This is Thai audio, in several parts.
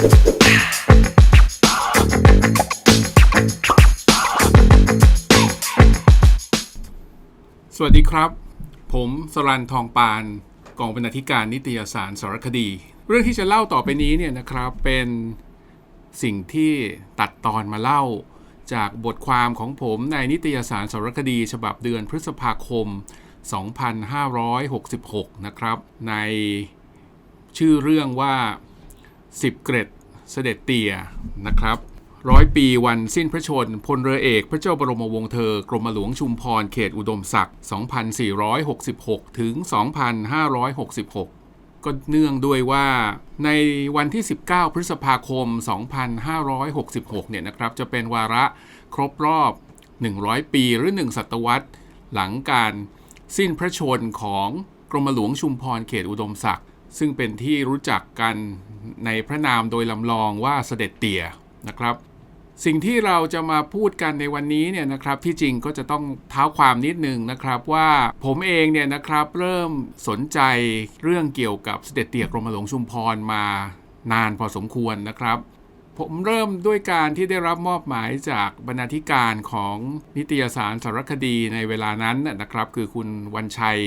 สวัสดีครับ ผมสรันทองปานกองบรรณาธิการนิตยสารสารคดี เรื่องที่จะเล่าต่อไปนี้เนี่ยนะครับเป็นสิ่งที่ตัดตอนมาเล่าจากบทความของผมในนิตยสารสารคดี ฉบับเดือนพฤษภาคม 2566 นะครับ ในชื่อเรื่องว่า 10 เกร็ดเสด็จเตียนะครับร้อยปีวันสิ้นพระชนพลเรือเอกพระเจ้าบรมวงศ์เธอกรมหลวงชุมพรเขตอุดมศักดิ์ 2466 ถึง 2566 ก็เนื่องด้วยว่าในวันที่ 19 พฤษภาคม 2566 เนี่ยนะครับ จะเป็นวาระครบรอบ 100 ปีหรือ 1 ศตวรรษ หลังการสิ้นพระชนของกรมหลวงชุมพรเขตอุดมศักดิ์ ซึ่งเป็นที่รู้จักกันในพระนามโดยลำลองว่าเสด็จเตี่ยนะครับ สิ่งที่เราจะมาพูดกันในวันนี้เนี่ยนะครับที่จริงก็จะต้องเท้าความนิดนึงนะครับว่าผมเองเนี่ยนะครับเริ่มสนใจเรื่องเกี่ยวกับเสด็จเตี่ยกรมหลวงชุมพรมานานพอสมควรนะครับผมเริ่มด้วยการที่ได้รับมอบหมายจากบรรณาธิการของนิตยสารสารคดีในเวลานั้นนะครับ คือคุณวันชัย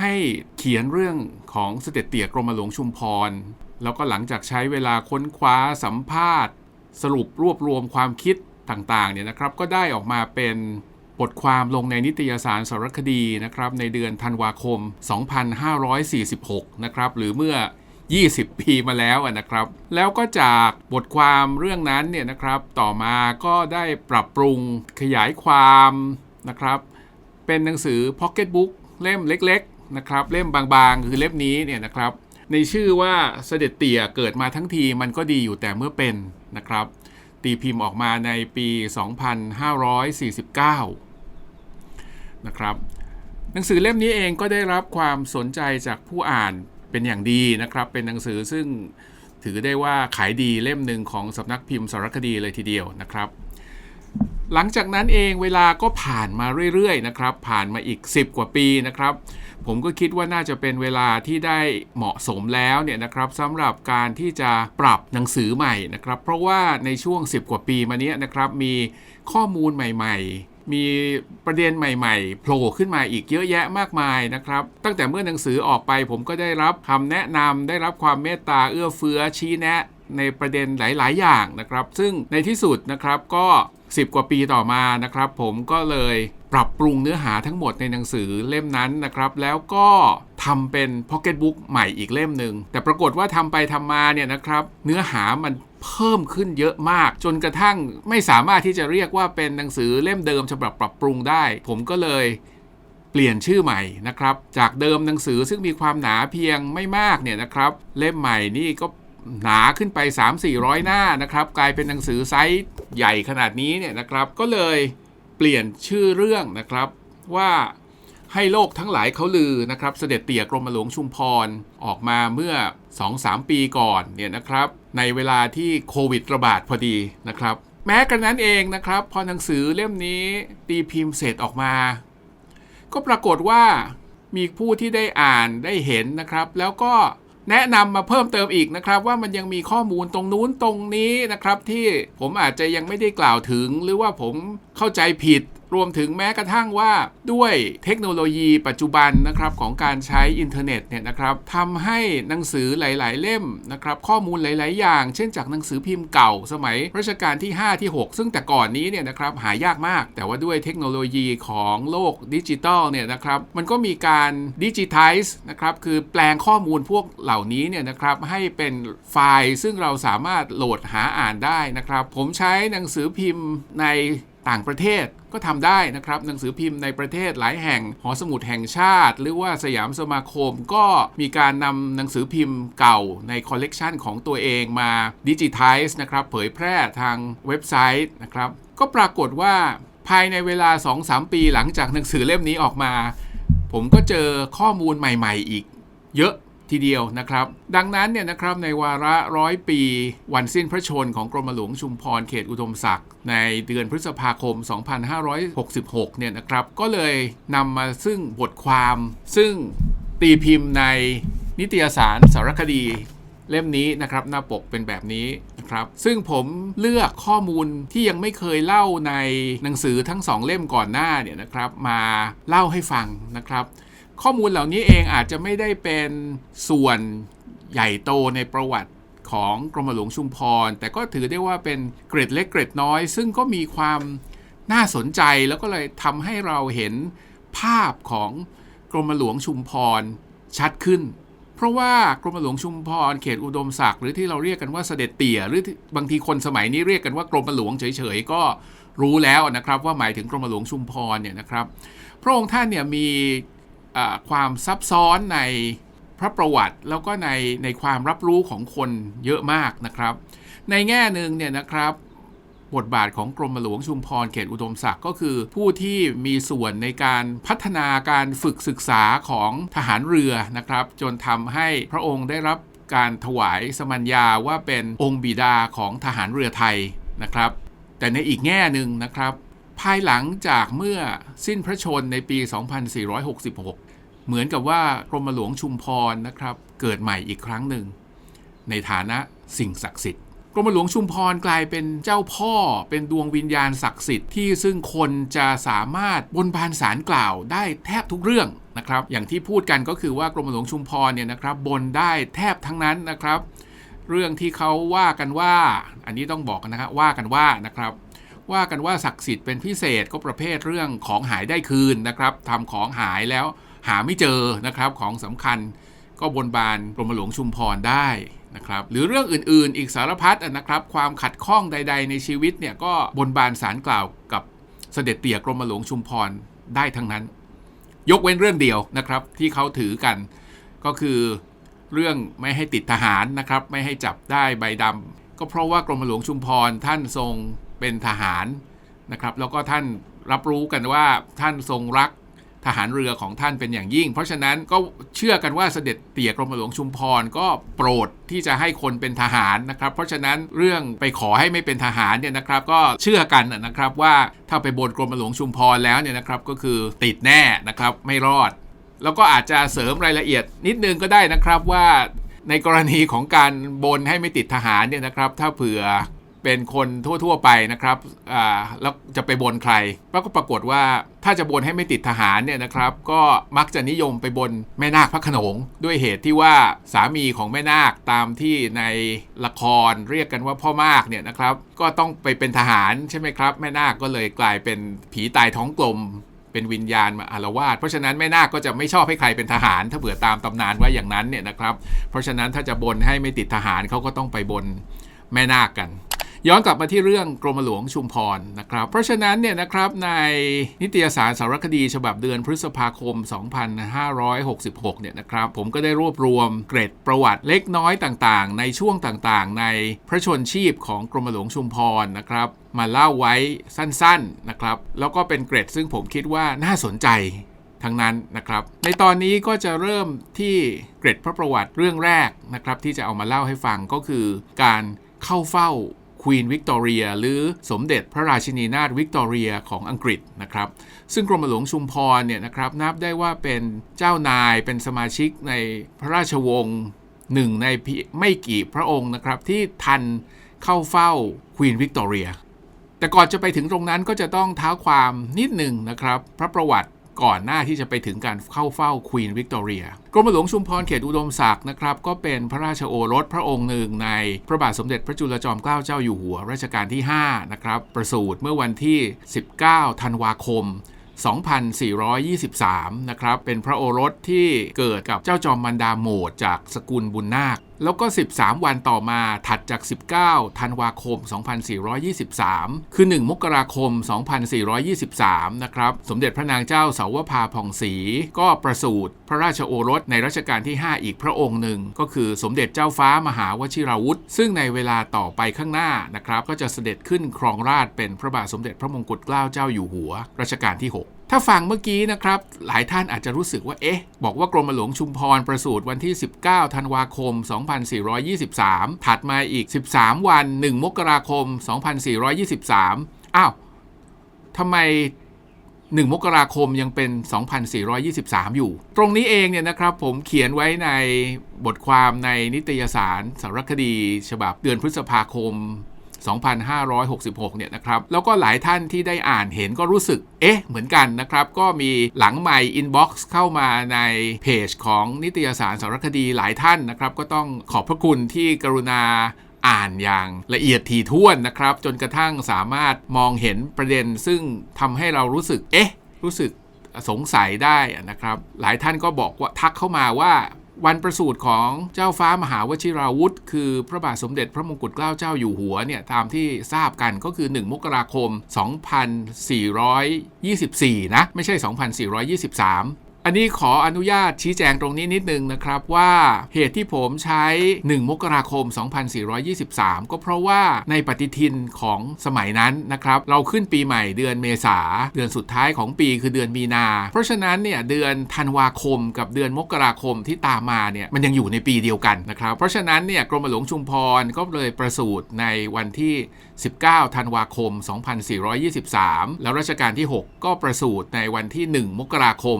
ให้เขียนเรื่องของเสด็จเตี่ยกรมหลวงชุมพร แล้วก็หลังจากใช้เวลาค้นคว้าสัมภาษณ์ สรุปรวบรวมความคิดต่างๆเนี่ยนะครับ ก็ได้ออกมาเป็นบทความลงในนิตยสารสารคดีนะครับ ในเดือนธันวาคม 2546 นะครับ หรือเมื่อ 20 ปีมาแล้วนะครับ แล้วก็จากบทความเรื่องนั้นเนี่ยนะครับ ต่อมาก็ได้ปรับปรุงขยายความนะครับ เป็นหนังสือพ็อกเก็ตบุ๊กเล่มเล็ก นะครับเล่มบางๆ คือเล่มนี้เนี่ยนะครับ ในชื่อว่าเสด็จเตี่ยเกิดมาทั้งทีมันก็ดีอยู่แต่เมื่อเป็นนะครับ ตีพิมพ์ออกมาในปี 2549 นะครับ หนังสือเล่มนี้เองก็ได้รับความสนใจจากผู้อ่านเป็นอย่างดีนะครับ เป็นหนังสือซึ่งถือได้ว่าขายดีเล่มหนึ่งของสำนักพิมพ์สารคดีเลยทีเดียวนะครับ หลังจากนั้นเองเวลาก็ผ่านมาเรื่อยๆนะครับ ผ่านมาอีก 10 กว่าปีนะครับ ผมก็คิดว่าน่าจะเป็นเวลาที่ได้เหมาะสมแล้วเนี่ยนะครับสำหรับการที่จะปรับหนังสือใหม่นะครับ เพราะว่าในช่วง 10 กว่าปีมานี้นะครับมีข้อมูลใหม่ ๆมีประเด็นใหม่ๆโผล่ขึ้นมาอีกเยอะแยะมากมายนะครับ ตั้งแต่เมื่อหนังสือออกไปผมก็ได้รับคำแนะนำได้รับความเมตตาเอื้อเฟื้อชี้แนะ ในประเด็นหลาย ๆ อย่างนะครับ ซึ่งในที่สุดนะครับก็ 10 กว่าปีต่อมานะครับ ผมก็เลยปรับปรุงเนื้อหาทั้งหมดในหนังสือเล่มนั้นนะครับ แล้วก็ทำเป็นพ็อกเก็ตบุ๊กใหม่อีกเล่มหนึ่งแต่ปรากฏว่าทำไปทำมาเนี่ยนะครับ เนื้อหามันเพิ่มขึ้นเยอะมาก จนกระทั่งไม่สามารถที่จะเรียกว่าเป็นหนังสือเล่มเดิมฉบับปรับปรุงได้ ผมก็เลยเปลี่ยนชื่อใหม่นะครับ จากเดิมหนังสือซึ่งมีความหนาเพียงไม่มากเนี่ยนะครับ เล่มใหม่นี่ก็ หนาขึ้นไป 3-400 หน้านะครับกลายเป็นหนังสือไซส์ใหญ่ขนาดนี้เนี่ยนะครับก็เลยเปลี่ยนชื่อเรื่องนะครับว่าให้โลกทั้งหลายเขาลือนะครับ เสด็จเตี่ยกรมหลวงชุมพรออกมาเมื่อ 2-3 ปีก่อนเนี่ยนะครับ ในเวลาที่โควิดระบาดพอดีนะครับ แม้กระนั้นเองนะครับ พอหนังสือเล่มนี้ตีพิมพ์เสร็จออกมา ก็ปรากฏว่ามีผู้ที่ได้อ่านได้เห็นนะครับ แล้วก็ แนะนำมาเพิ่มเติมอีกนะครับ ว่ามันยังมีข้อมูลตรงนู้นตรงนี้นะครับ ที่ผมอาจจะยังไม่ได้กล่าวถึง หรือว่าผมเข้าใจผิด รวมถึงแม้กระทั่งว่าด้วยเทคโนโลยีปัจจุบันนะครับของการใช้อินเทอร์เน็ตเนี่ยนะครับทำให้หนังสือหลาย ๆ เล่มนะครับข้อมูลหลาย ๆ อย่าง เช่นจากหนังสือพิมพ์เก่าสมัยรัชกาลที่ 5 ที่ 6 ซึ่งแต่ก่อนนี้เนี่ยนะครับหายากมาก แต่ว่าด้วยเทคโนโลยีของโลกดิจิตอลเนี่ยนะครับมันก็มีการดิจิทัลนะครับคือแปลงข้อมูลพวกเหล่านี้เนี่ยนะครับให้เป็นไฟล์ซึ่งเราสามารถโหลดหาอ่านได้นะครับ ผมใช้หนังสือพิมพ์ในต่างประเทศ ก็ทำได้นะครับ หนังสือพิมพ์ในประเทศหลายแห่ง หอสมุดแห่งชาติ หรือว่าสยามสมาคมก็มีการนำหนังสือพิมพ์เก่าในคอลเลกชันของตัวเองมาดิจิทัลนะครับ เผยแพร่ทางเว็บไซต์นะครับ ก็ปรากฏว่าภายในเวลา 2-3 ปีหลังจากหนังสือเล่มนี้ออกมา ผมก็เจอข้อมูลใหม่ ๆ อีก เยอะ ทีเดียวนะครับ ดังนั้นเนี่ยนะครับในวาระร้อยปี วันสิ้นพระชนของกรมหลวงชุมพรเขตอุดมศักดิ์ในเดือนพฤษภาคม 2566 เนี่ยนะครับ ก็เลยนำมาซึ่งบทความซึ่งตีพิมพ์ในนิตยสารสารคดีเล่มนี้นะครับหน้าปกเป็นแบบนี้นะนะครับซึ่งผมเลือกข้อมูลที่ยังไม่เคยเล่าในหนังสือทั้งสองเล่มก่อนหน้าเนี่ยนะครับ มาเล่าให้ฟังนะครับ ข้อมูลเหล่านี้เองอาจจะไม่ได้เป็นส่วนใหญ่โตในประวัติของกรมหลวงชุมพร แต่ก็ถือได้ว่าเป็นเกร็ดเล็กเกร็ดน้อย ซึ่งก็มีความน่าสนใจแล้วก็เลยทำให้เราเห็นภาพของกรมหลวงชุมพรชัดขึ้น เพราะว่ากรมหลวงชุมพรเขตอุดมศักดิ์หรือที่เราเรียกกันว่าเสด็จเตี่ยหรือบางทีคนสมัยนี้เรียกกันว่ากรมหลวงเฉยๆก็รู้แล้วนะครับ ว่าหมายถึงกรมหลวงชุมพรเนี่ยนะครับ พระองค์ท่านเนี่ยมี ความซับซ้อนในพระประวัติ แล้วก็ในในความรับรู้ของคนเยอะมากนะครับ ในแง่หนึ่งเนี่ยนะครับบทบาทของกรมหลวงชุมพรเขตอุดมศักดิ์ก็คือ ผู้ที่มีส่วนในการพัฒนาการฝึกศึกษาของทหารเรือนะครับ จนทำให้พระองค์ได้รับการถวายสมัญญาว่าเป็นองค์บิดาของทหารเรือไทยนะครับ แต่ในอีกแง่หนึ่งนะครับ ภายหลังจากเมื่อสิ้นพระชนในปี 2466 เหมือนกับว่ากรมหลวงชุมพรนะครับ เกิดใหม่อีกครั้งหนึ่ง ในฐานะสิ่งศักดิ์สิทธิ์กรมหลวงชุมพรกลายเป็นเจ้าพ่อเป็นดวงวิญญาณศักดิ์สิทธิ์ที่ซึ่งคนจะสามารถบนบานสารกล่าวได้แทบทุกเรื่องนะครับ อย่างที่พูดกันก็คือว่ากรมหลวงชุมพรเนี่ยนะครับบนได้แทบทั้งนั้นนะครับ เรื่องที่เขาว่ากันว่า อันนี้ต้องบอกกันนะครับว่ากันว่านะครับ ว่ากันว่าศักดิ์สิทธิ์เป็นพิเศษก็ประเภทเรื่องของหายได้คืนนะครับทำของหายแล้ว หาไม่เจอนะครับของสำคัญก็บนบานกรมหลวงชุมพรได้นะครับหรือเรื่องอื่นๆ อีกสารพัดนะครับ ความขัดข้องใด ๆ ในชีวิตเนี่ยก็บนบานสารกล่าวกับเสด็จเตี่ยกรมหลวงชุมพรได้ทั้งนั้น ยกเว้นเรื่องเดียวนะครับที่เขาถือกันก็คือเรื่องไม่ให้ติดทหารนะครับ ไม่ให้จับได้ใบดำก็เพราะว่ากรมหลวงชุมพรท่านทรงเป็นทหารนะครับ แล้วก็ท่านรับรู้กันว่าท่านทรงรัก ทหารเรือของท่านเป็นอย่างยิ่ง เพราะฉะนั้นก็เชื่อกันว่าเสด็จเตี่ยกรมหลวงชุมพรก็โปรดที่จะให้คนเป็นทหารนะครับ เพราะฉะนั้นเรื่องไปขอให้ไม่เป็นทหารเนี่ยนะครับ ก็เชื่อกันนะครับว่าถ้าไปบนกรมหลวงชุมพรแล้วเนี่ยนะครับก็คือติดแน่นะครับไม่รอด แล้วก็อาจจะเสริมรายละเอียดนิดนึงก็ได้นะครับว่าในกรณีของการบนให้ไม่ติดทหารเนี่ยนะครับ ถ้าเผื่อ เป็นคนทั่ว ๆ ไปนะครับแล้วจะไปบนใครก็ปรากฏว่าถ้าจะบนให้ไม่ติดทหารเนี่ยนะครับ ก็มักจะนิยมไปบนแม่นาคพระขนง ด้วยเหตุที่ว่าสามีของแม่นาคตามที่ในละครเรียกกันว่าพ่อมากเนี่ยนะครับ ก็ต้องไปเป็นทหารใช่ไหมครับ แม่นาคก็เลยกลายเป็นผีตายท้องกลมเป็นวิญญาณมาอารวาสเพราะฉะนั้นแม่นาคก็จะไม่ชอบให้ใครเป็นทหาร ถ้าเผื่อตามตำนานว่าอย่างนั้นเนี่ยนะครับ เพราะฉะนั้นถ้าจะบนให้ไม่ติดทหารเขาก็ต้องไปบนแม่นาคกัน ย้อนกลับมาที่เรื่องกรมหลวงชุมพรนะครับ เพราะฉะนั้นเนี่ยนะครับในนิตยสารสารคดีฉบับเดือนพฤษภาคม 2566 เนี่ยนะครับผมก็ได้รวบรวมเกร็ดประวัติเล็กน้อยต่างๆ ในช่วงต่างๆ ในพระชนชีพของกรมหลวงชุมพรนะครับมาเล่าไว้สั้นๆนะครับ แล้วก็เป็นเกร็ดซึ่งผมคิดว่าน่าสนใจทั้งนั้นนะครับ ในตอนนี้ก็จะเริ่มที่เกร็ดพระประวัติเรื่องแรกนะครับ ที่จะเอามาเล่าให้ฟังก็คือการเข้าเฝ้า ควีนวิกตอเรียหรือสมเด็จพระราชินีนาถวิกตอเรียของอังกฤษนะครับซึ่งกรมหลวงชุมพรเนี่ยนะครับนับได้ว่าเป็นเจ้านายเป็นสมาชิกในพระราชวงศ์หนึ่งในไม่กี่พระองค์นะครับที่ทันเข้าเฝ้าควีนวิกตอเรียแต่ก่อนจะไปถึงตรงนั้นก็จะต้องเท้าความนิดหนึ่งนะครับ พระประวัติ ก่อนหน้าที่จะไปถึงการเข้าเฝ้าควีนวิกตอเรียกรมหลวงชุมพรเขตอุดมศักดิ์นะครับก็เป็นพระราชโอรสพระองค์หนึ่งในพระบาทสมเด็จพระจุลจอมเกล้าเจ้าอยู่หัวรัชกาลที่5นะครับประสูติเมื่อวันที่ 19 ธันวาคม2423 นะครับ เป็นพระโอรสที่เกิดกับเจ้าจอมมันดาโหมดจากสกุลบุญนาค แล้วก็ 13 วันต่อมาถัดจาก 19 ธันวาคม 2423 คือ 1 มกราคม 2423 นะครับ สมเด็จพระนางเจ้าเสาวภาผ่องศรีก็ประสูติพระราชโอรสในรัชกาลที่ 5 อีกพระองค์หนึ่ง ก็คือสมเด็จเจ้าฟ้ามหาวชิราวุธ ซึ่งในเวลาต่อไปข้างหน้านะครับ ก็จะเสด็จขึ้นครองราชเป็นพระบาทสมเด็จพระมงกุฎเกล้าเจ้าอยู่หัวรัชกาลที่ 6 ถ้าฟังเมื่อกี้นะครับ หลายท่านอาจจะรู้สึกว่า เอ๊ะ บอกว่ากรมหลวงชุมพรประสูติวันที่ 19 ธันวาคม 2423 ถัดมาอีก 13 วัน 1 มกราคม 2423 อ้าวทำไม 1 มกราคมยังเป็น 2423 อยู่ ตรงนี้เองเนี่ยนะครับ ผมเขียนไว้ในบทความในนิตยสารสารคดี ฉบับเดือนพฤษภาคม 2566 เนี่ยนะครับ แล้วก็หลายท่านที่ได้อ่านเห็นก็รู้สึก เอ๊ะ เหมือนกันนะครับ ก็มีหลังใหม่อินบ็อกซ์เข้ามาในเพจของนิตยสารสารคดีหลายท่านนะครับ ก็ต้องขอบพระคุณที่กรุณาอ่านอย่างละเอียดถี่ถ้วนนะครับ จนกระทั่งสามารถมองเห็นประเด็น ซึ่งทำให้เรารู้สึก เอ๊ะ รู้สึกสงสัยได้นะครับ หลายท่านก็บอกว่าทักเข้ามาว่า วันประสูติของเจ้าฟ้ามหาวชิราวุธ คือพระบาทสมเด็จพระมงกุฎเกล้าเจ้าอยู่หัวเนี่ยตามที่ทราบกันก็คือ 1 มกราคม 2424 นะ ไม่ใช่ 2423 อันนี้ขออนุญาตชี้แจงตรงนี้นิดนึงนะครับว่าเหตุที่ผมใช้ 1 มกราคม 2423 ก็เพราะว่าในปฏิทินของสมัยนั้นนะครับเราขึ้นปีใหม่เดือนเมษาเดือนสุดท้ายของปีคือเดือนมีนา เพราะฉะนั้นเนี่ยเดือนธันวาคมกับเดือนมกราคมที่ตามมาเนี่ยมันยังอยู่ในปีเดียวกันนะครับ เพราะฉะนั้นเนี่ยกรมหลวงชุมพรก็เลยประสูติในวันที่ 19 ธันวาคม 2423 แล้วรัชกาลที่ 6 ก็ประสูติในวันที่ 1 มกราคม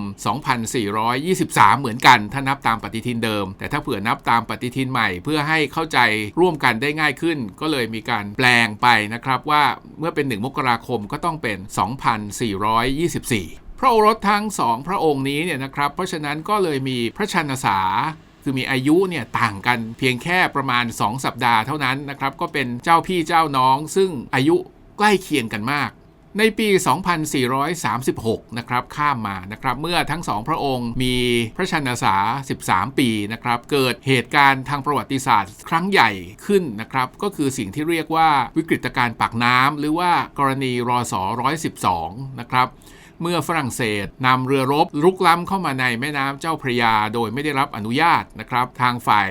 2423 เหมือนกัน ถ้านับตามปฏิทินเดิม แต่ถ้าเผื่อนับตามปฏิทินใหม่ เพื่อให้เข้าใจร่วมกันได้ง่ายขึ้น ก็เลยมีการแปลงไปนะครับว่าเมื่อเป็น 1 มกราคมก็ต้องเป็น 2424พระโอรสทั้งสองพระองค์นี้เนี่ยนะครับ เพราะฉะนั้นก็เลยมีพระชนษา คือมีอายุเนี่ยต่างกันเพียงแค่ประมาณ 2 สัปดาห์เท่านั้นนะครับก็เป็นเจ้าพี่เจ้าน้อง ซึ่งอายุใกล้เคียงกันมากในปี 2436 นะครับ ข้ามมานะครับ เมื่อทั้งสองพระองค์มีพระชนษา 13 ปีนะครับ เกิดเหตุการณ์ทางประวัติศาสตร์ครั้งใหญ่ขึ้นนะครับ ก็คือสิ่งที่เรียกว่าวิกฤตการณ์ปากน้ำหรือว่ากรณีรอสอ112 นะครับ เมื่อฝรั่งเศสนำเรือรบลุกล้ำเข้ามาในแม่น้ำเจ้าพระยา โดยไม่ได้รับอนุญาตนะครับ ทางฝ่าย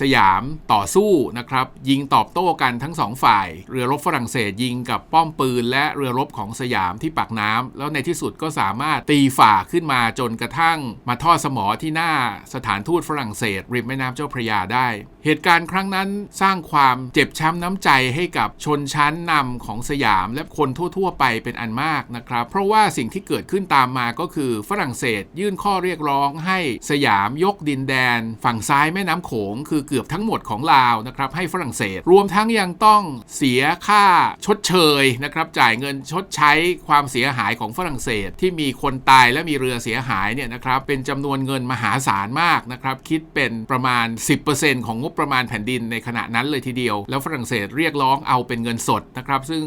สยามต่อสู้นะครับยิงตอบโต้กันทั้งสองฝ่าย เรือรบฝรั่งเศสยิงกับป้อมปืน และเรือรบของสยามที่ปากน้ำแล้วในที่สุดก็สามารถตีฝ่าขึ้นมาจนกระทั่ง มาทอดสมอที่หน้าสถานทูตฝรั่งเศส ริมแม่น้ำเจ้าพระยาได้ เหตุการณ์ครั้งนั้นสร้างความเจ็บช้ำน้ำใจให้กับชนชั้นนำของสยามและคนทั่ว ๆ ไปเป็นอันมากนะครับเพราะว่าสิ่งที่เกิดขึ้นตามมาก็คือฝรั่งเศสยื่นข้อเรียกร้องให้สยามยกดินแดน ฝั่งซ้ายแม่น้ำโขงคือเกือบทั้งหมดของลาวนะครับให้ฝรั่งเศส รวมทั้งยังต้องเสียค่าชดเชยนะครับจ่ายเงินชดใช้ความเสียหายของฝรั่งเศส ที่มีคนตายและมีเรือเสียหายเนี่ยนะครับเป็นจำนวนเงินมหาศาลมากนะครับคิดเป็นประมาณ 10%ของงบประมาณแผ่นดินในขณะนั้นเลยทีเดียว แล้วฝรั่งเศสเรียกร้องเอาเป็นเงินสดนะครับซึ่ง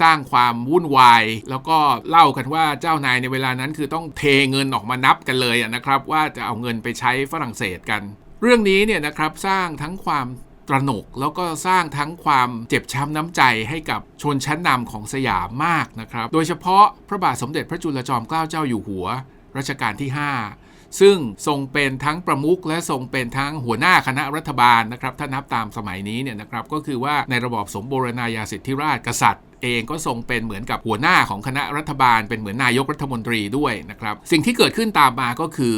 สร้างความวุ่นวาย แล้วก็เล่ากันว่าเจ้านายในเวลานั้นคือต้องเทเงินออกมานับกันเลยนะครับ ว่าจะเอาเงินไปใช้ฝรั่งเศสกัน เรื่องนี้เนี่ยนะครับสร้างทั้งความตระหนกแล้วก็สร้างทั้งความเจ็บช้ำน้ำใจให้กับชนชั้นนำของสยามมากนะครับ โดยเฉพาะพระบาทสมเด็จพระจุลจอมเกล้าเจ้าอยู่หัวรัชกาลที่ 5 ซึ่งทรงเป็นทั้งประมุขและทรงเป็นทั้งหัวหน้าคณะรัฐบาลนะครับ ถ้านับตามสมัยนี้เนี่ยนะครับก็คือว่าในระบอบสมบูรณาญาสิทธิราชกษัตริย์เองก็ทรงเป็นเหมือนกับหัวหน้าของคณะรัฐบาล เป็นเหมือนนายกรัฐมนตรีด้วยนะครับ สิ่งที่เกิดขึ้นตามมาก็คือ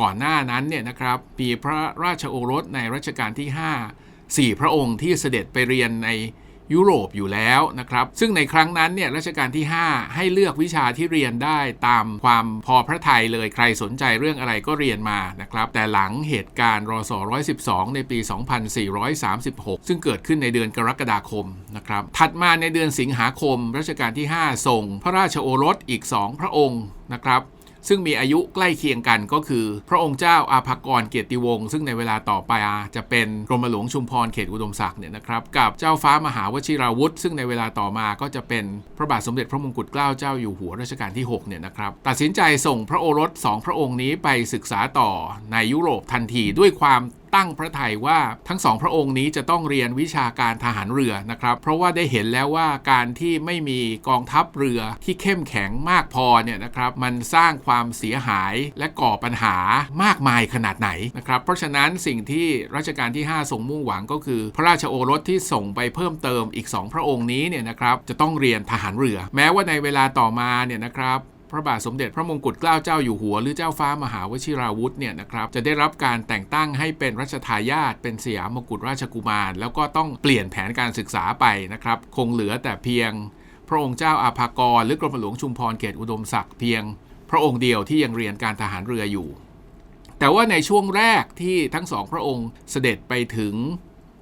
ก่อนหน้านั้นเนี่ยนะครับมีพระราชโอรสในรัชกาลที่ 5 4 พระองค์ที่เสด็จไปเรียนในยุโรปอยู่แล้วนะครับ ซึ่งในครั้งนั้นเนี่ยรัชกาลที่ 5 ให้เลือกวิชาที่เรียนได้ตามความพอพระทัยเลยใครสนใจเรื่องอะไรก็เรียนมานะครับ แต่หลังเหตุการณ์รศ112 ในปี 2436 ซึ่งเกิดขึ้นในเดือนกรกฎาคมนะครับ ถัดมาในเดือนสิงหาคมรัชกาลที่ 5 ส่งพระราชโอรสอีก 2 พระองค์นะครับ ซึ่งมีอายุใกล้เคียงกันก็คือ พระองค์เจ้าอาภากรเกียรติวงศ์ซึ่งในเวลาต่อไปจะเป็นกรมหลวงชุมพรเขตอุดมศักดิ์เนี่ยนะครับกับเจ้าฟ้ามหาวชิราวุธ ซึ่งในเวลาต่อมาก็จะเป็นพระบาทสมเด็จพระมงกุฎเกล้าเจ้าอยู่หัวรัชกาลที่6เนี่ยนะครับตัดสินใจส่งพระโอรสสองพระองค์นี้ไปศึกษาต่อในยุโรปทันทีด้วยความตั้งพระทัยว่าทั้งสองพระองค์นี้จะต้องเรียนวิชาการทหารเรือนะครับ เพราะว่าได้เห็นแล้วว่าการที่ไม่มีกองทัพเรือที่เข้มแข็งมากพอเนี่ยนะครับมันสร้างความเสียหายและก่อปัญหามากมายขนาดไหนนะครับ เพราะฉะนั้นสิ่งที่รัชกาลที่ 5 ทรงมุ่งหวังก็คือ พระราชโอรสที่ส่งไปเพิ่มเติมอีก 2 พระองค์นี้เนี่ยนะครับจะต้องเรียนทหารเรือ แม้ว่าในเวลาต่อมาเนี่ยนะครับ พระบาทสมเด็จพระมงกุฎเกล้าเจ้าอยู่หัว หรือเจ้าฟ้ามหาวชิราวุธเนี่ยนะครับจะได้รับการแต่งตั้งให้เป็นรัชทายาทเป็นสยามมกุฎราชกุมาร แล้วก็ต้องเปลี่ยนแผนการศึกษาไปนะครับคงเหลือแต่เพียง พระองค์เจ้าอาภากรหรือกรมหลวงชุมพรเขตอุดมศักดิ์เพียง พระองค์เดียวที่ยังเรียนการทหารเรืออยู่ แต่ว่าในช่วงแรกที่ทั้งสองพระองค์เสด็จไปถึง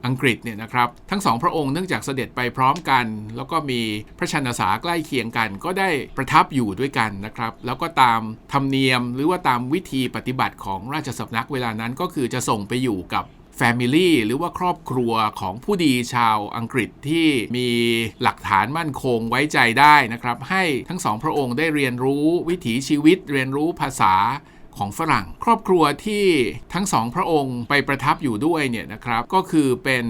อังกฤษเนี่ยนะครับทั้งสองพระองค์เนื่องจากเสด็จไปพร้อมกัน แล้วก็มีพระชนษาใกล้เคียงกัน ก็ได้ประทับอยู่ด้วยกันนะครับ แล้วก็ตามธรรมเนียมหรือว่าตามวิธีปฏิบัติของราชสำนักเวลานั้นก็คือจะส่งไปอยู่กับ Family หรือว่าครอบครัวของผู้ดีชาวอังกฤษที่มีหลักฐานมั่นคงไว้ใจได้นะครับ ให้ทั้งสองพระองค์ได้เรียนรู้วิถีชีวิต เรียนรู้ภาษา ของฝรั่ง ครอบครัวที่ทั้งสองพระองค์ไปประทับอยู่ด้วยเนี่ยนะครับ ก็คือเป็น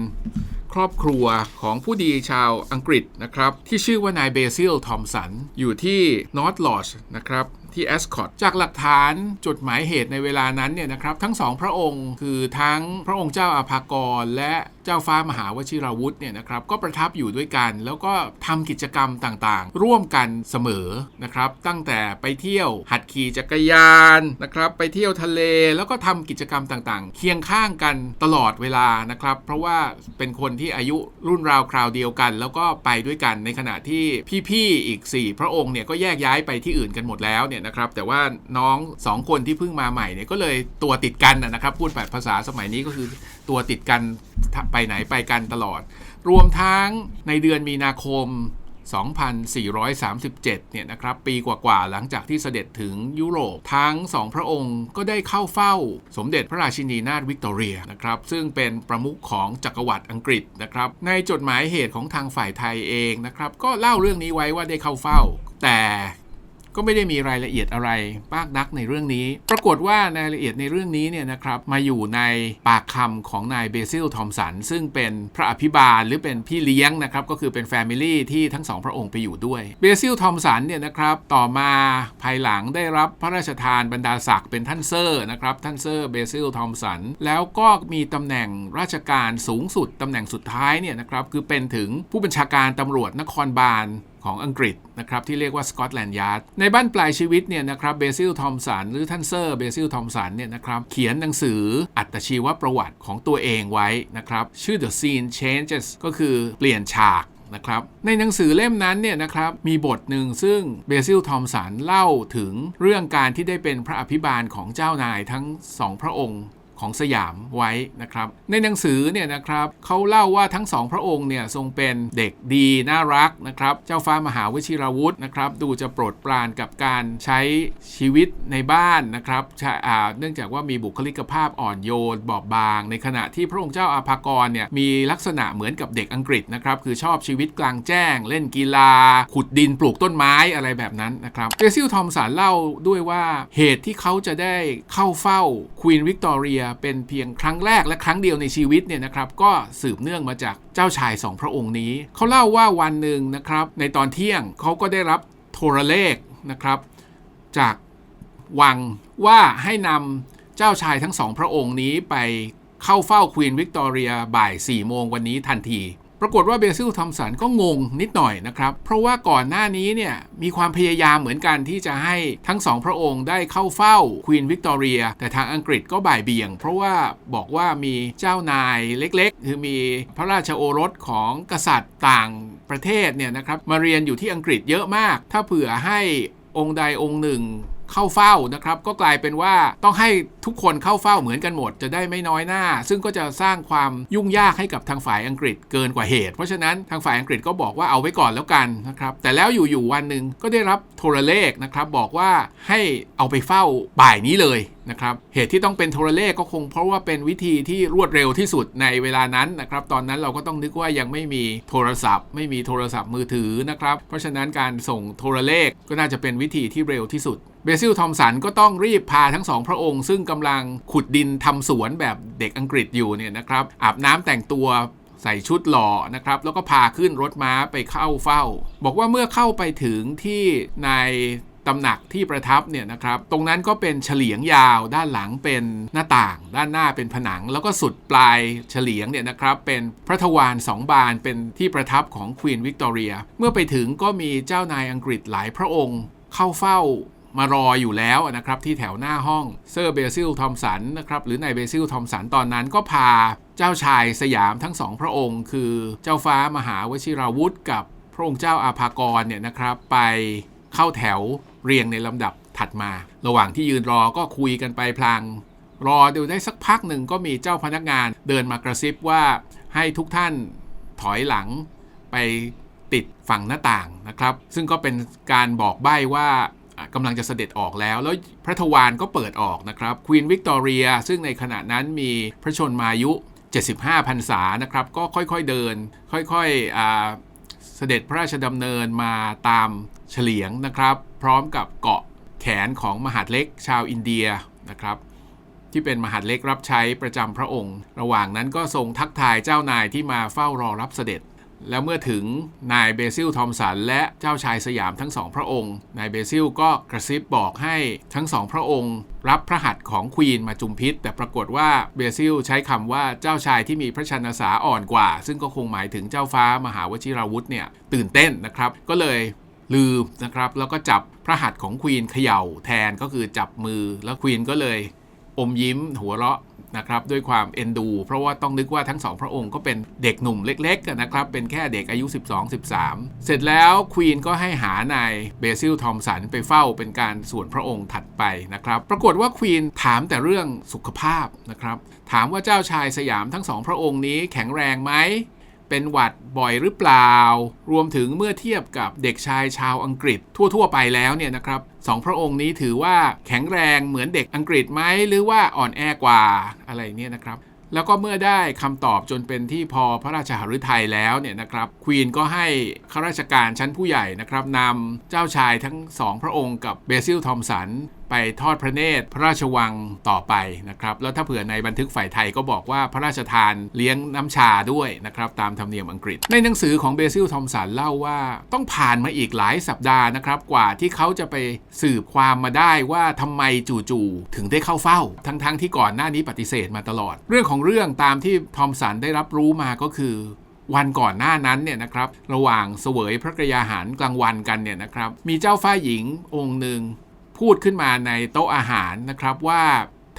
ครอบครัวของผู้ดีชาวอังกฤษนะครับ ที่ชื่อว่านายเบซิลทอมสัน อยู่ที่นอร์ทลอชนะครับที่แอสคอตจากหลักฐานจดหมายเหตุในเวลานั้นเนี่ยนะครับ ทั้งสองพระองค์คือทั้งพระองค์เจ้าอาภากรและ เจ้าฟ้ามหาวชิราวุธเนี่ยนะครับก็ประทับอยู่ด้วยกัน แล้วก็ทำกิจกรรมต่างๆ ร่วมกันเสมอนะครับ ตั้งแต่ไปเที่ยวหัดขี่จักรยานนะครับ ไปเที่ยวทะเลแล้วก็ทำกิจกรรมต่างๆ เคียงข้างกันตลอดเวลานะครับ เพราะว่าเป็นคนที่อายุรุ่นราวคราวเดียวกัน แล้วก็ไปด้วยกันในขณะที่พี่ๆอีก 4 พระองค์เนี่ยก็แยกย้ายไปที่อื่นกันหมดแล้วเนี่ยนะครับ แต่ว่าน้องสองคนที่เพิ่งมาใหม่เนี่ยก็เลยตัวติดกันนะนะครับ พูดแบบภาษาสมัยนี้ก็คือ ตัวติดกันไปไหนไปกันตลอด รวมทั้งในเดือนมีนาคม 2437 เนี่ยนะครับ ปีกว่าๆ หลังจากที่เสด็จถึงยุโรป ทั้งสองพระองค์ก็ได้เข้าเฝ้าสมเด็จพระราชินีนาถวิกตอเรียนะครับ ซึ่งเป็นประมุขของจักรวรรดิอังกฤษนะครับ ในจดหมายเหตุของทางฝ่ายไทยเองนะครับ ก็เล่าเรื่องนี้ไว้ว่าได้เข้าเฝ้า แต่ ก็ไม่ได้มีรายละเอียดอะไรมากนักในเรื่องนี้ ปรากฏว่ารายละเอียดในเรื่องนี้เนี่ยนะครับมาอยู่ในปากคำของนายเบซิลทอมสันซึ่งเป็นพระอภิบาลหรือเป็นพี่เลี้ยงนะครับก็คือเป็นแฟมิลี่ที่ทั้งสองพระองค์ไปอยู่ด้วยเบซิลทอมสันเนี่ยนะครับต่อมาภายหลังได้รับพระราชทานบรรดาศักดิ์เป็นท่านเซอร์นะครับท่านเซอร์เบซิลทอมสันแล้วก็มีตำแหน่งราชการสูงสุดตำแหน่งสุดท้ายเนี่ยนะครับคือเป็นถึงผู้บัญชาการตำรวจนครบาล ของอังกฤษนะครับที่เรียกว่าสกอตแลนด์ยาร์ดในบ้านปลายชีวิตเนี่ยนะครับเบซิลทอมสันหรือท่านเซอร์เบซิลทอมสันเนี่ยนะครับเขียนหนังสืออัตชีวประวัติของตัวเองไว้นะครับชื่อ The Scene Changes ก็คือเปลี่ยนฉากนะครับในหนังสือเล่มนั้นเนี่ยนะครับมีบทหนึ่งซึ่งเบซิลทอมสันเล่าถึงเรื่องการที่ได้เป็นพระอภิบาลของเจ้านายทั้งสองพระองค์ ของสยามไว้นะครับ ในหนังสือเนี่ยนะครับเขาเล่าว่าทั้งสองพระองค์เนี่ยทรงเป็นเด็กดีน่ารักนะครับ เจ้าฟ้ามหาวชิราวุธนะครับ ดูจะโปรดปรานกับการใช้ชีวิตในบ้านนะครับเนื่องจากว่ามีบุคลิกภาพอ่อนโยนบอบบาง ในขณะที่พระองค์เจ้าอาภากรเนี่ยมีลักษณะเหมือนกับเด็กอังกฤษนะครับคือชอบชีวิตกลางแจ้ง เล่นกีฬา ขุดดินปลูกต้นไม้อะไรแบบนั้นนะครับเจซิลทอมสันเล่าด้วยว่าเหตุที่เขาจะได้เข้าเฝ้าควีนวิกตอเรียเป็นเพียงครั้งแรกและครั้งเดียวในชีวิตเนี่ยนะครับก็สืบเนื่องมาจากเจ้าชายสองพระองค์นี้ เขาเล่าว่าวันหนึ่งนะครับในตอนเที่ยงเขาก็ได้รับโทรเลขนะครับ จากวังว่าให้นำเจ้าชายทั้งสองพระองค์นี้ไปเข้าเฝ้าควีนวิกตอเรียบ่าย4โมงวันนี้ทันที ปรากฏว่าเบซิลทอมสันก็งงนิดหน่อยนะครับ เพราะว่าก่อนหน้านี้เนี่ยมีความพยายามเหมือนกันที่จะให้ทั้งสองพระองค์ได้เข้าเฝ้าควีนวิกตอเรีย แต่ทางอังกฤษก็บ่ายเบี่ยง เพราะว่าบอกว่ามีเจ้านายเล็กๆ คือมีพระราชโอรสของกษัตริย์ต่างประเทศเนี่ยนะครับมาเรียนอยู่ที่อังกฤษเยอะมาก ถ้าเผื่อให้องค์ใดองค์หนึ่ง เข้าเฝ้านะครับก็กลายเป็นว่าต้องให้ทุกคนเข้าเฝ้าเหมือนกันหมด จะได้ไม่น้อยหน้า ซึ่งก็จะสร้างความยุ่งยากให้กับทางฝ่ายอังกฤษเกินกว่าเหตุ เพราะฉะนั้นทางฝ่ายอังกฤษก็บอกว่าเอาไว้ก่อนแล้วกันนะครับแต่แล้วอยู่ๆวันหนึ่งก็ได้รับโทรเลขนะครับบอกว่าให้เอาไปเฝ้าบ่ายนี้เลย นะครับ เหตุที่ต้องเป็นโทรเลขก็คงเพราะว่าเป็นวิธีที่รวดเร็วที่สุดในเวลานั้นนะครับ ตอนนั้นเราก็ต้องนึกว่ายังไม่มีโทรศัพท์ ไม่มีโทรศัพท์มือถือนะครับ เพราะฉะนั้นการส่งโทรเลขก็น่าจะเป็นวิธีที่เร็วที่สุดเบซิล ทอมสันก็ต้องรีบพาทั้งสองพระองค์ ซึ่งกำลังขุดดินทำสวนแบบเด็กอังกฤษอยู่เนี่ยนะครับ อาบน้ำแต่งตัวใส่ชุดหล่อนะครับ แล้วก็พาขึ้นรถม้าไปเข้าเฝ้า บอกว่าเมื่อเข้าไปถึงที่ใน ตำหนักที่ประทับเนี่ยนะครับตรงนั้นก็เป็นเฉลียงยาว ด้านหลังเป็นหน้าต่าง ด้านหน้าเป็นผนัง แล้วก็สุดปลายเฉลียงเนี่ยนะครับเป็นพระทวารสองบานเป็นที่ประทับของควีนวิกตอเรียเมื่อไปถึงก็มีเจ้านายอังกฤษหลายพระองค์ เข้าเฝ้ามารออยู่แล้วนะครับที่แถวหน้าห้องเซอร์เบซิลทอมสันนะครับหรือนายเบซิลทอมสันตอนนั้นก็พาเจ้าชายสยามทั้งสองพระองค์ คือเจ้าฟ้ามหาวชิราวุธกับพระองค์เจ้าอาภากรเนี่ยนะครับไปเข้าแถว เรียงในลำดับถัดมา ระหว่างที่ยืนรอก็คุยกันไปพลาง รอดูได้สักพักหนึ่งก็มีเจ้าพนักงานเดินมากระซิบว่าให้ทุกท่านถอยหลังไปติดฝั่งหน้าต่างนะครับ ซึ่งก็เป็นการบอกใบ้ว่ากำลังจะเสด็จออกแล้ว แล้วพระทวารก็เปิดออกนะครับควีนวิกตอเรียซึ่งในขณะนั้นมีพระชนมายุ 75พรรษานะครับ ก็ค่อยๆเดิน ค่อยๆเสด็จพระราชดำเนินมาตาม เฉลียงนะครับ พร้อมกับเกาะแขนของมหาดเล็กชาวอินเดียนะครับที่เป็นมหาดเล็กรับใช้ประจำพระองค์ ระหว่างนั้นก็ทรงทักทายเจ้านายที่มาเฝ้ารอรับเสด็จ แล้วเมื่อถึงนายเบซิลทอมสันและเจ้าชายสยามทั้งสองพระองค์ นายเบซิลก็กระซิบบอกให้ทั้งสองพระองค์ รับพระหัตถ์ของควีนมาจุมพิษ แต่ปรากฏว่าเบซิลใช้คำว่าเจ้าชายที่มีพระชนสาอ่อนกว่า ซึ่งก็คงหมายถึงเจ้าฟ้ามหาวชิราวุธเนี่ยตื่นเต้นนะครับ ก็เลย ลืมนะครับ แล้วก็จับพระหัตถ์ของควีนเขย่าแทนก็คือจับมือแล้วควีนก็เลยอมยิ้มหัวเราะนะครับด้วยความเอ็นดู เพราะว่าต้องนึกว่าทั้งสองพระองค์ก็เป็นเด็กหนุ่มเล็กๆกันนะครับ เป็นแค่เด็กอายุ 12-13 เสร็จแล้วควีนก็ให้หานายเบซิลทอมสันไปเฝ้าเป็นการส่วนพระองค์ถัดไปนะครับ ปรากฏว่าควีนถามแต่เรื่องสุขภาพนะครับ ถามว่าเจ้าชายสยามทั้งสองพระองค์นี้แข็งแรงไหม เป็นหวัดบ่อยหรือเปล่า รวมถึงเมื่อเทียบกับเด็กชายชาวอังกฤษทั่ว ๆ ไปแล้วเนี่ยนะครับสองพระองค์นี้ถือว่าแข็งแรงเหมือนเด็กอังกฤษไหมหรือว่าอ่อนแอกว่าอะไรเนี่ยนะครับแล้วก็เมื่อได้คำตอบจนเป็นที่พอพระราชหฤทัยแล้วเนี่ยนะครับควีนก็ให้ข้าราชการชั้นผู้ใหญ่นะครับนำเจ้าชายทั้งสองพระองค์กับเบซิลทอมสันไปทอดพระเนตรพระราชวังต่อไปนะครับ แล้วถ้าเผื่อในบันทึกฝ่ายไทยก็บอกว่าพระราชทานเลี้ยงน้ำชาด้วยนะครับตามธรรมเนียมอังกฤษ ในหนังสือของเบซิลทอมสันเล่าว่าต้องผ่านมาอีกหลายสัปดาห์นะครับกว่าที่เขาจะไปสืบความมาได้ว่าทำไมจู่ๆถึงได้เข้าเฝ้า ทั้งๆที่ก่อนหน้านี้ปฏิเสธมาตลอด เรื่องของเรื่องตามที่ทอมสันได้รับรู้มาก็คือวันก่อนหน้านั้นเนี่ยนะครับ ระหว่างเสวยพระกยาหารกลางวันกันเนี่ยนะครับ มีเจ้าฝ้าหญิงองค์หนึ่ง พูดขึ้นมาในโต๊ะอาหารนะครับว่า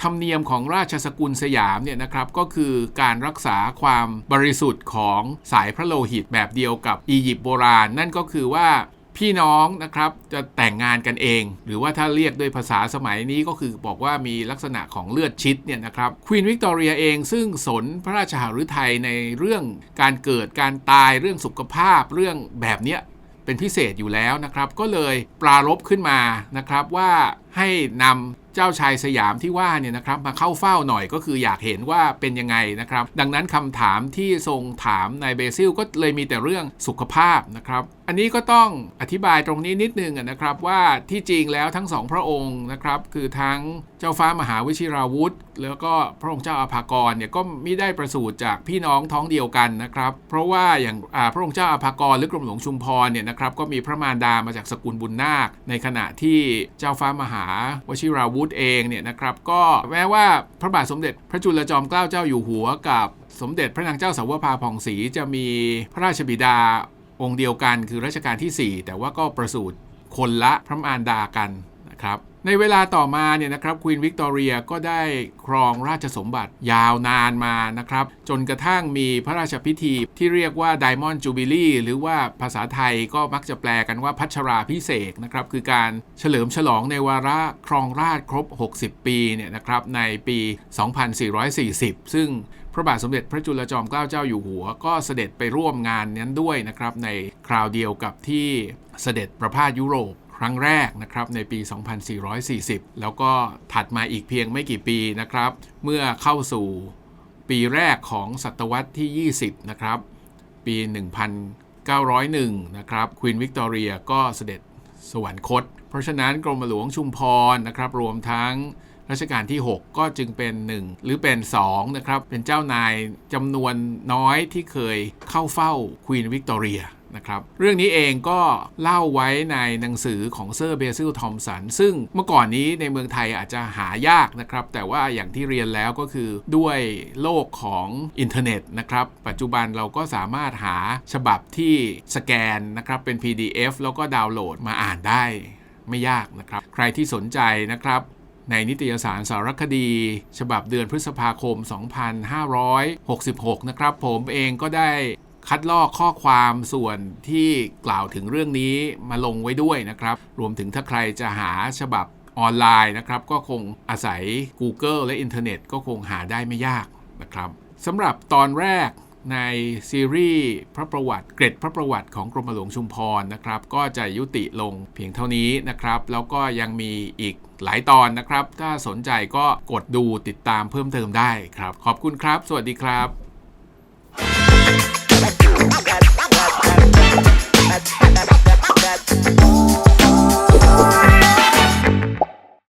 ธรรมเนียมของราชสกุลสยามเนี่ยนะครับก็คือการรักษาความบริสุทธิ์ของสายพระโลหิตแบบเดียวกับอียิปต์โบราณ นั่นก็คือว่าพี่น้องนะครับจะแต่งงานกันเอง หรือว่าถ้าเรียกด้วยภาษาสมัยนี้ก็คือบอกว่ามีลักษณะของเลือดชิดเนี่ยนะครับควีนวิกตอเรียเองซึ่งสนพระราชหฤทัยในเรื่องการเกิดการตายเรื่องสุขภาพเรื่องแบบเนี้ย เป็นพิเศษอยู่แล้วนะครับ ก็เลยปรารบขึ้นมานะครับว่าให้นำเจ้าชายสยามที่ว่าเนี่ยนะครับมาเข้าเฝ้าหน่อยก็คืออยากเห็นว่าเป็นยังไงนะครับ ดังนั้นคำถามที่ทรงถามนายเบซิลก็เลยมีแต่เรื่องสุขภาพนะครับ อันนี้ก็ต้องอธิบายตรงนี้นิดนึงนะครับว่าที่จริงแล้วทั้งสองพระองค์นะครับคือทั้งเจ้าฟ้ามหาวิชิราวุธ แล้วก็พระองค์เจ้าอาภากรเนี่ยก็ไมิได้ประสูติจากพี่น้องท้องเดียวกันนะครับ เพราะว่าอย่างพระองค์เจ้าอาภากรหรือกรมหลวงชุมพรเนี่ยนะครับก็มีพระมารดามาจากสกุลบุญนาค ในขณะที่เจ้าฟ้ามหาวชิราวุธเองเนี่ยนะครับก็แม้ว่าพระบาทสมเด็จพระจุลจอมเกล้าเจ้าอยู่หัวกับสมเด็จพระนางเจ้าสาวภาผ่องศรีจะมีพระราชบิดา องค์เดียวกันคือรัชกาลที่ 4 แต่ว่าก็ประสูติคนละพระมารดากันนะครับในเวลาต่อมาเนี่ยนะครับควีนวิกตอเรียก็ได้ครองราชสมบัติยาวนานมานะครับ จนกระทั่งมีพระราชพิธีที่เรียกว่า Diamond Jubilee หรือว่าภาษาไทยก็มักจะแปลกันว่าพัชราพิเศษนะครับ คือการเฉลิมฉลองในวาระครองราชครบ 60 ปีเนี่ยนะครับในปี 2440 ซึ่ง ระบาทสมเด็จพระจุลจอมเกล้าเจ้าอยู่หัว ก็เสด็จไปร่วมงานนั้นด้วยนะครับในคราวเดียวกับที่เสด็จประพาสยุโรปครั้งแรกนะครับในปี 2440 แล้วก็ถัดมาอีกเพียงไม่กี่ปีนะครับ เมื่อเข้าสู่ปีแรกของศตวรรษที่ 20 นะครับ ปี 1901 นะครับควีนวิกตอเรียก็เสด็จสวรรคต เพราะฉะนั้นกรมหลวงชุมพรนะครับรวมทั้ง รัชกาลที่ 6 ก็จึงเป็น 1 หรือเป็น2นะครับเป็นเจ้านายจำนวนน้อยที่เคยเข้าเฝ้าควีนวิกตอเรียนะครับเรื่องนี้เองก็เล่าไว้ในหนังสือของเซอร์เบซิลทอมสันซึ่งเมื่อก่อนนี้ในเมืองไทยอาจจะหายากนะครับ แต่ว่าอย่างที่เรียนแล้วก็คือด้วยโลกของอินเทอร์เน็ตนะครับ ปัจจุบันเราก็สามารถหาฉบับที่สแกนนะครับเป็น PDF แล้วก็ดาวน์โหลดมาอ่านได้ไม่ยากนะครับ ใครที่สนใจนะครับ ในนิตยสารสารคดี ฉบับเดือนพฤษภาคม 2566 นะครับ ผมเองก็ได้คัดลอกข้อความส่วนที่กล่าวถึงเรื่องนี้มาลงไว้ด้วยนะครับ รวมถึงถ้าใครจะหาฉบับออนไลน์นะครับ ก็คงอาศัย Google และอินเทอร์เน็ตก็คงหาได้ไม่ยากนะครับสำหรับตอนแรก ในซีรีส์พระประวัติเกร็ดพระประวัติของกรมหลวงชุมพรนะครับ ก็จะยุติลงเพียงเท่านี้นะครับ แล้วก็ยังมีอีกหลายตอนนะครับ ถ้าสนใจก็กดดูติดตามเพิ่มเติมได้ครับ ขอบคุณครับ สวัสดีครับ Oh.